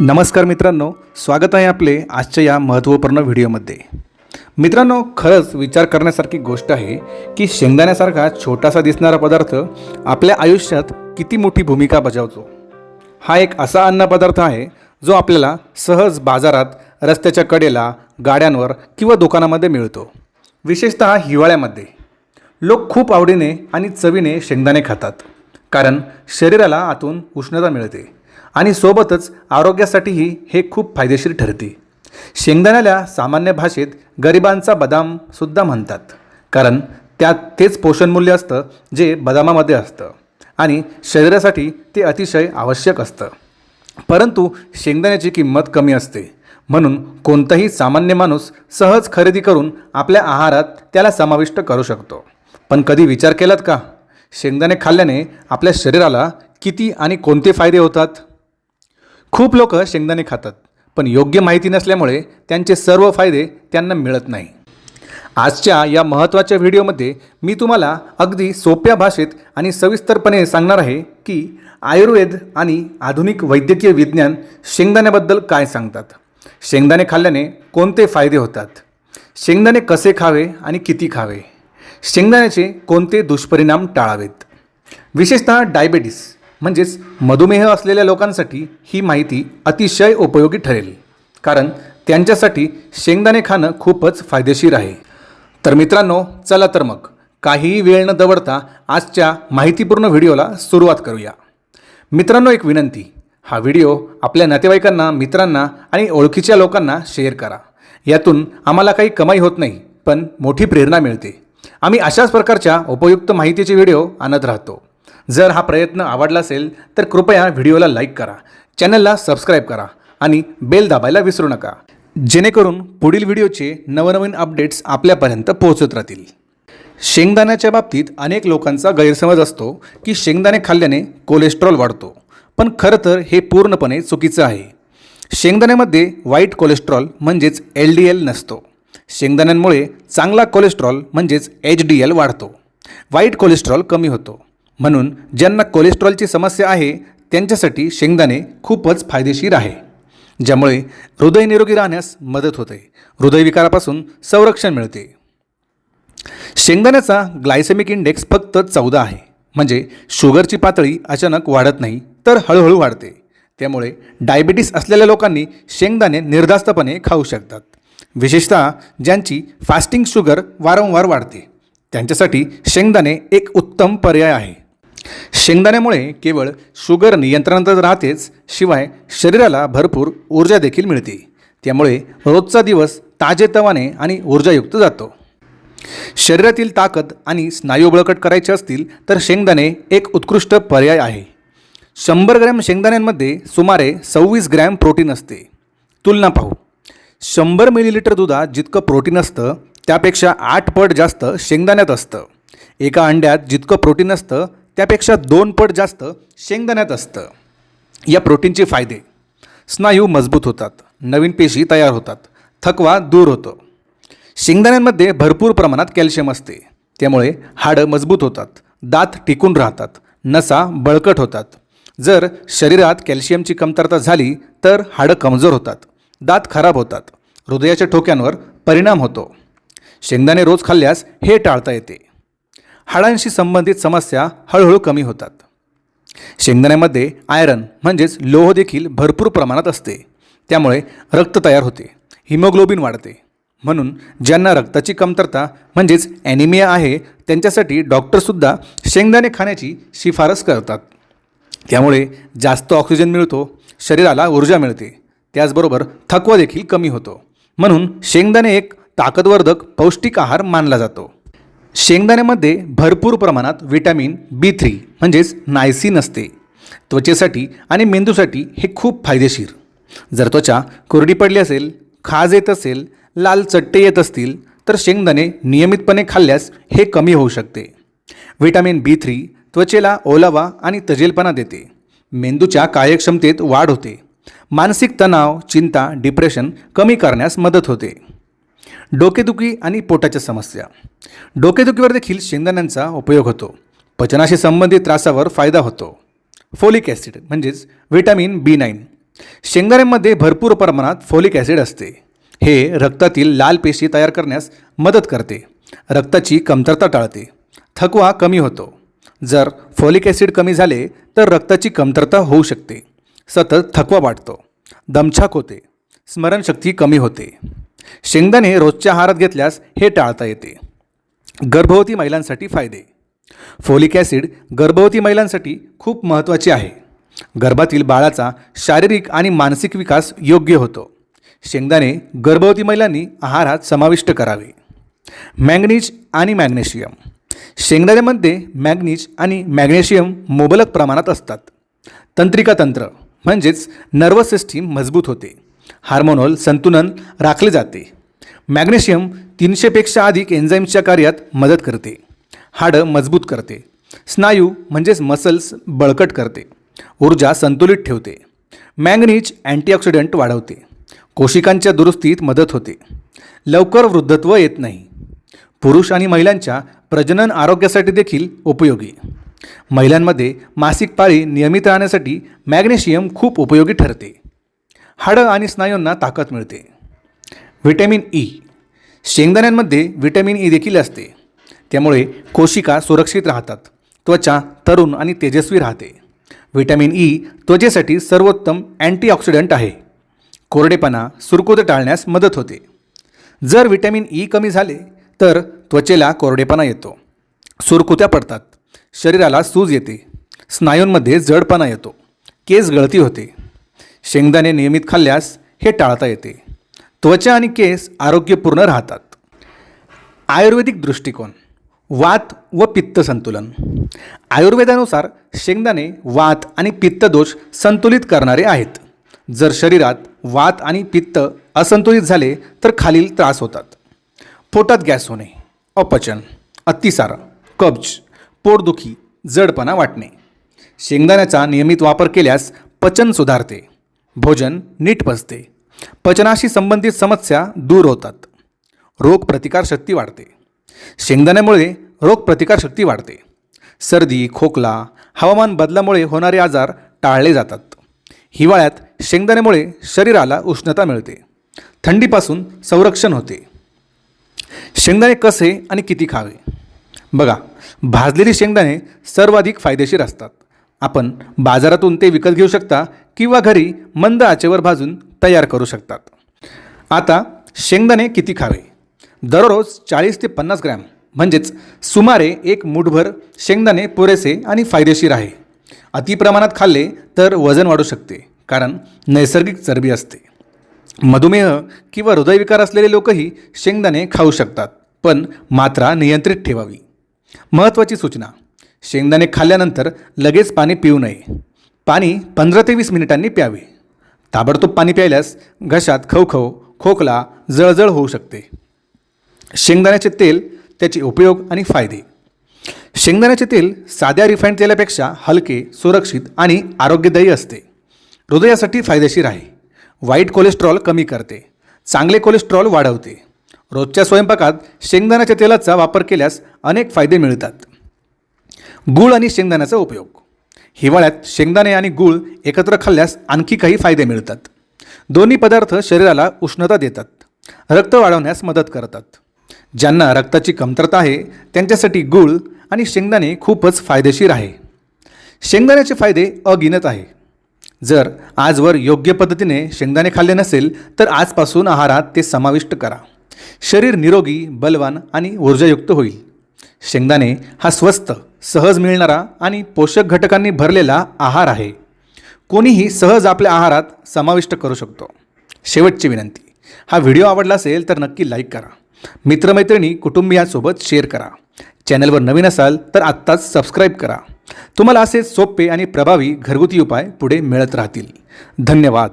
नमस्कार मित्रांनो स्वागत आहे आपले आजच्या या महत्त्वपूर्ण व्हिडिओमध्ये. मित्रांनो खरंच विचार करण्यासारखी गोष्ट आहे की शेंगदाण्यासारखा छोटासा दिसणारा पदार्थ आपल्या आयुष्यात किती मोठी भूमिका बजावतो. हा एक असा अन्नपदार्थ आहे जो आपल्याला सहज बाजारात रस्त्याच्या कडेला गाड्यांवर किंवा दुकानामध्ये मिळतो. विशेषतः हिवाळ्यामध्ये. लोक खूप आवडीने आणि चवीने शेंगदाणे खातात कारण शरीराला आतून उष्णता मिळते. आणि सोबतच आरोग्यासाठीही हे खूप फायदेशीर ठरते. शेंगदाण्याला सामान्य भाषेत गरिबांचा बदामसुद्धा म्हणतात. कारण त्यात तेच पोषणमूल्य असतं जे बदामामध्ये असतं. आणि शरीरासाठी ते अतिशय आवश्यक असतं. परंतु शेंगदाण्याची किंमत कमी असते. म्हणून कोणताही सामान्य माणूस सहज खरेदी करून आपल्या आहारात त्याला समाविष्ट करू शकतो. पण कधी विचार केलात का? शेंगदाणे खाल्ल्याने आपल्या शरीराला किती आणि कोणते फायदे होतात? खूप लोक शेंगदाणे खातात पण योग्य माहिती नसल्यामुळे त्यांचे सर्व फायदे त्यांना मिळत नाही. आजच्या या महत्त्वाच्या व्हिडिओमध्ये मी तुम्हाला अगदी सोप्या भाषेत आणि सविस्तरपणे सांगणार आहे की आयुर्वेद आणि आधुनिक वैद्यकीय विज्ञान शेंगदाण्याबद्दल काय सांगतात. शेंगदाणे खाल्ल्याने कोणते फायदे होतात? शेंगदाणे कसे खावे आणि किती खावे? शेंगदाण्याचे कोणते दुष्परिणाम टाळावेत? विशेषतः डायबेटीस म्हणजेच मधुमेह असलेल्या लोकांसाठी ही माहिती अतिशय उपयोगी ठरेल. कारण त्यांच्यासाठी शेंगदाणे खाणं खूपच फायदेशीर आहे. तर मित्रांनो चला तर मग काहीही वेळ न दवडता आजच्या माहितीपूर्ण व्हिडिओला सुरुवात करूया. मित्रांनो एक विनंती. हा व्हिडिओ आपल्या नातेवाईकांना मित्रांना आणि ओळखीच्या लोकांना शेअर करा. यातून आम्हाला काही कमाई होत नाही पण मोठी प्रेरणा मिळते. आम्ही अशाच प्रकारच्या उपयुक्त माहितीचे व्हिडिओ आणत राहतो. जर हा प्रयत्न आवडला असेल तर कृपया व्हिडिओला लाईक करा चॅनलला सबस्क्राईब करा आणि बेल दाबायला विसरू नका. जेणेकरून पुढील व्हिडिओचे नवनवीन अपडेट्स आपल्यापर्यंत पोहोचत राहतील. शेंगदाण्याच्या बाबतीत अनेक लोकांचा गैरसमज असतो की शेंगदाणे खाल्ल्याने कोलेस्ट्रॉल वाढतो पण खरं तर हे पूर्णपणे चुकीचं आहे. शेंगदाण्यामध्ये वाईट कोलेस्ट्रॉल म्हणजेच एल डी एल नसतो. शेंगदाण्यांमुळे चांगला कोलेस्ट्रॉल म्हणजेच एच डी एल वाढतो. वाईट कोलेस्ट्रॉल कमी होतो. म्हणून ज्यांना कोलेस्ट्रॉलची समस्या आहे त्यांच्यासाठी शेंगदाणे खूपच फायदेशीर आहे ज्यामुळे हृदय निरोगी राहण्यास मदत होते हृदयविकारापासून संरक्षण मिळते. शेंगदाण्याचा ग्लायसेमिक इंडेक्स फक्त चौदा आहे म्हणजे शुगरची पातळी अचानक वाढत नाही तर हळूहळू वाढते. त्यामुळे डायबिटीस असलेल्या लोकांनी शेंगदाणे निर्धास्तपणे खाऊ शकतात. विशेषतः ज्यांची फास्टिंग शुगर वारंवार वाढते त्यांच्यासाठी शेंगदाणे एक उत्तम पर्याय आहे. शेंगदाण्यामुळे केवळ शुगर नियंत्रणातच राहतेच शिवाय शरीराला भरपूर ऊर्जा देखील मिळते. त्यामुळे रोजचा दिवस ताजेतवाने आणि ऊर्जायुक्त जातो. शरीरातील ताकद आणि स्नायू बळकट करायचे असतील तर शेंगदाणे एक उत्कृष्ट पर्याय आहे. शंभर ग्रॅम शेंगदाण्यांमध्ये सुमारे सव्वीस ग्रॅम प्रोटीन असते. तुलना पाहू. शंभर मिलीलिटर दुधात जितकं प्रोटीन असतं त्यापेक्षा आठ पट जास्त शेंगदाण्यात असतं. एका अंड्यात जितकं प्रोटीन असतं त्यापेक्षा दोन पट जास्त शेंगदाण्यात असतं. या प्रोटीनचे फायदे. स्नायू मजबूत होतात. नवीन पेशी तयार होतात. थकवा दूर होतो. शेंगदाण्यांमध्ये भरपूर प्रमाणात कॅल्शियम असते. त्यामुळे हाडं मजबूत होतात. दात टिकून राहतात. नसा बळकट होतात. जर शरीरात कॅल्शियमची कमतरता झाली तर हाडं कमजोर होतात. दात खराब होतात. हृदयाच्या ठोक्यांवर परिणाम होतो. शेंगदाणे रोज खाल्ल्यास हे टाळता येते. हाडांशी संबंधित समस्या हळूहळू कमी होतात. शेंगदाण्यामध्ये आयरन म्हणजेच लोह देखील भरपूर प्रमाणात असते. त्यामुळे रक्त तयार होते. हिमोग्लोबिन वाढते. म्हणून ज्यांना रक्ताची कमतरता म्हणजेच ॲनिमिया आहे त्यांच्यासाठी डॉक्टरसुद्धा शेंगदाणे खाण्याची शिफारस करतात. त्यामुळे जास्त ऑक्सिजन मिळतो शरीराला ऊर्जा मिळते. त्याचबरोबर थकवा देखील कमी होतो. म्हणून शेंगदाणे एक ताकदवर्धक पौष्टिक आहार मानला जातो. शेंगदाण्यामध्ये भरपूर प्रमाणात विटॅमिन बी थ्री म्हणजेच नायसिन असते. त्वचेसाठी आणि मेंदूसाठी हे खूप फायदेशीर. जर त्वचा कोरडी पडली असेल खाज येत असेल लाल चट्टे येत असतील तर शेंगदाणे नियमितपणे खाल्ल्यास हे कमी होऊ शकते. विटॅमिन बी थ्री त्वचेला ओलावा आणि तजेलपणा देते. मेंदूच्या कार्यक्षमतेत वाढ होते. मानसिक तणाव चिंता डिप्रेशन कमी करण्यास मदत होते. डोकेदुखी आणि पोटाच्या समस्या. डोकेदुखीवर देखील शेंगदाण्यांचा उपयोग होतो. पचनाशी संबंधित त्रासावर फायदा होतो. फोलिक ॲसिड म्हणजेच व्हिटॅमिन बी नाईन शेंगदाण्यांमध्ये भरपूर प्रमाणात फोलिक ॲसिड असते. हे रक्तातील लाल पेशी तयार करण्यास मदत करते. रक्ताची कमतरता टाळते. थकवा कमी होतो. जर फोलिक ॲसिड कमी झाले तर रक्ताची कमतरता होऊ शकते. सतत थकवा वाढतो. दमछाक होते. स्मरणशक्ती कमी होते. शेंगदाणे रोजच्या आहारात घेतल्यास हे टाळता येते. गर्भवती महिलांसाठी फायदे. फोलिक ॲसिड गर्भवती महिलांसाठी खूप महत्त्वाचे आहे. गर्भातील बाळाचा शारीरिक आणि मानसिक विकास योग्य होतो. शेंगदाणे गर्भवती महिलांनी आहारात समाविष्ट करावे. मॅग्नीज आणि मॅग्नेशियम. शेंगदाण्यामध्ये मॅग्नीज आणि मॅग्नेशियम मुबलक प्रमाणात असतात. तंत्रिका तंत्र म्हणजेच नर्वस सिस्टीम मजबूत होते. हार्मोनल संतुलन राखले जाते. मॅग्नेशियम तीनशेपेक्षा अधिक एन्झाईम्सच्या कार्यात मदत करते. हाडं मजबूत करते. स्नायू म्हणजेच मसल्स बळकट करते. ऊर्जा संतुलित ठेवते. मॅंगनीज अँटीऑक्सिडंट वाढवते. कोशिकांच्या दुरुस्तीत मदत होते. लवकर वृद्धत्व येत नाही. पुरुष आणि महिलांच्या प्रजनन आरोग्यासाठी देखील उपयोगी. महिलांमध्ये मासिक पाळी नियमित राहण्यासाठी मॅग्नेशियम खूप उपयोगी ठरते. हाडं आणि स्नायूंना ताकद मिळते. Vitamin E. शेंगदाण्यांमध्ये व्हिटॅमिन ई देखील असते. त्यामुळे कोशिका सुरक्षित राहतात. त्वचा तरुण आणि तेजस्वी राहते. व्हिटॅमिन ई त्वचेसाठी सर्वोत्तम अँटीऑक्सिडंट आहे. कोरडेपणा सुरकुत टाळण्यास मदत होते. जर व्हिटॅमिन ई कमी झाले तर त्वचेला कोरडेपणा येतो. सुरकुत्या पडतात. शरीराला सूज येते. स्नायूंमध्ये जडपणा येतो. केस गळती होते. शेंगदाणे नियमित खाल्ल्यास हे टाळता येते. त्वचा आणि केस आरोग्यपूर्ण राहतात. आयुर्वेदिक दृष्टिकोन वात व पित्त संतुलन. आयुर्वेदानुसार शेंगदाणे वात आणि पित्त दोष संतुलित करणारे आहेत. जर शरीरात वात आणि पित्त असंतुलित झाले तर खालील त्रास होतात. पोटात गॅस होणे अपचन अतिसार कब्ज पोटदुखी जडपणा वाटणे. शेंगदाण्याचा नियमित वापर केल्यास पचन सुधारते. भोजन नीट पचते. पचनाशी संबंधित समस्या दूर होतात. रोगप्रतिकारशक्ती वाढते. शेंगदाण्यामुळे रोगप्रतिकारशक्ती वाढते. सर्दी खोकला हवामान बदलामुळे होणारे आजार टाळले जातात. हिवाळ्यात शेंगदाण्यामुळे शरीराला उष्णता मिळते. थंडीपासून संरक्षण होते. शेंगदाणे कसे आणि किती खावे? बघा भाजलेली शेंगदाणे सर्वाधिक फायदेशीर असतात. आपण बाजारातून ते विकत घेऊ शकता किंवा घरी मंद आचेवर भाजून तयार करू शकतात. आता शेंगदाणे किती खावे? दररोज चाळीस ते पन्नास ग्रॅम. म्हणजेच सुमारे एक मुठभर शेंगदाणे पुरेसे आणि फायदेशीर आहे. अतिप्रमाणात खाल्ले तर वजन वाढू शकते कारण नैसर्गिक चरबी असते. मधुमेह किंवा हृदयविकार असलेले लोकही शेंगदाणे खाऊ शकतात पण मात्रा नियंत्रित ठेवावी. महत्त्वाची सूचना. शेंगदाणे खाल्ल्यानंतर लगेच पाणी पिऊ नये. पाणी पंधरा ते वीस मिनिटांनी प्यावे. ताबडतोब पाणी प्यायल्यास घशात खवखव खोकला जळजळ होऊ शकते. शेंगदाण्याचे तेल त्याचे उपयोग आणि फायदे. शेंगदाण्याचे तेल साध्या रिफाईंड तेलापेक्षा हलके सुरक्षित आणि आरोग्यदायी असते. हृदयासाठी फायदेशीर आहे. वाईट कोलेस्ट्रॉल कमी करते. चांगले कोलेस्ट्रॉल वाढवते. रोजच्या स्वयंपाकात शेंगदाण्याच्या तेलाचा वापर केल्यास अनेक फायदे मिळतात. गूळ आणि शेंगदाण्याचा उपयोग. हिवाळ्यात शेंगदाणे आणि गूळ एकत्र खाल्ल्यास आणखी काही फायदे मिळतात. दोन्ही पदार्थ शरीराला उष्णता देतात. रक्त वाढवण्यास मदत करतात. ज्यांना रक्ताची कमतरता आहे त्यांच्यासाठी गूळ आणि शेंगदाणे खूपच फायदेशीर आहे. शेंगदाण्याचे फायदे अगिनत आहे. जर आजवर योग्य पद्धतीने शेंगदाणे खाल्ले नसेल तर आजपासून आहारात ते समाविष्ट करा. शरीर निरोगी बलवान आणि ऊर्जायुक्त होईल. शेंगदाणे हा स्वस्त सहज मिळणारा आणि पोषक घटकांनी भरलेला आहार आहे. कोणीही सहज आपल्या आहारात समाविष्ट करू शकतो. शेवटची विनंती. हा व्हिडिओ आवडला असेल तर नक्की लाईक करा. मित्रमैत्रिणी कुटुंबियांसोबत शेअर करा. चॅनलवर नवीन असाल तर आत्ताच सबस्क्राईब करा. तुम्हाला असे सोपे आणि प्रभावी घरगुती उपाय पुढे मिळत राहतील. धन्यवाद.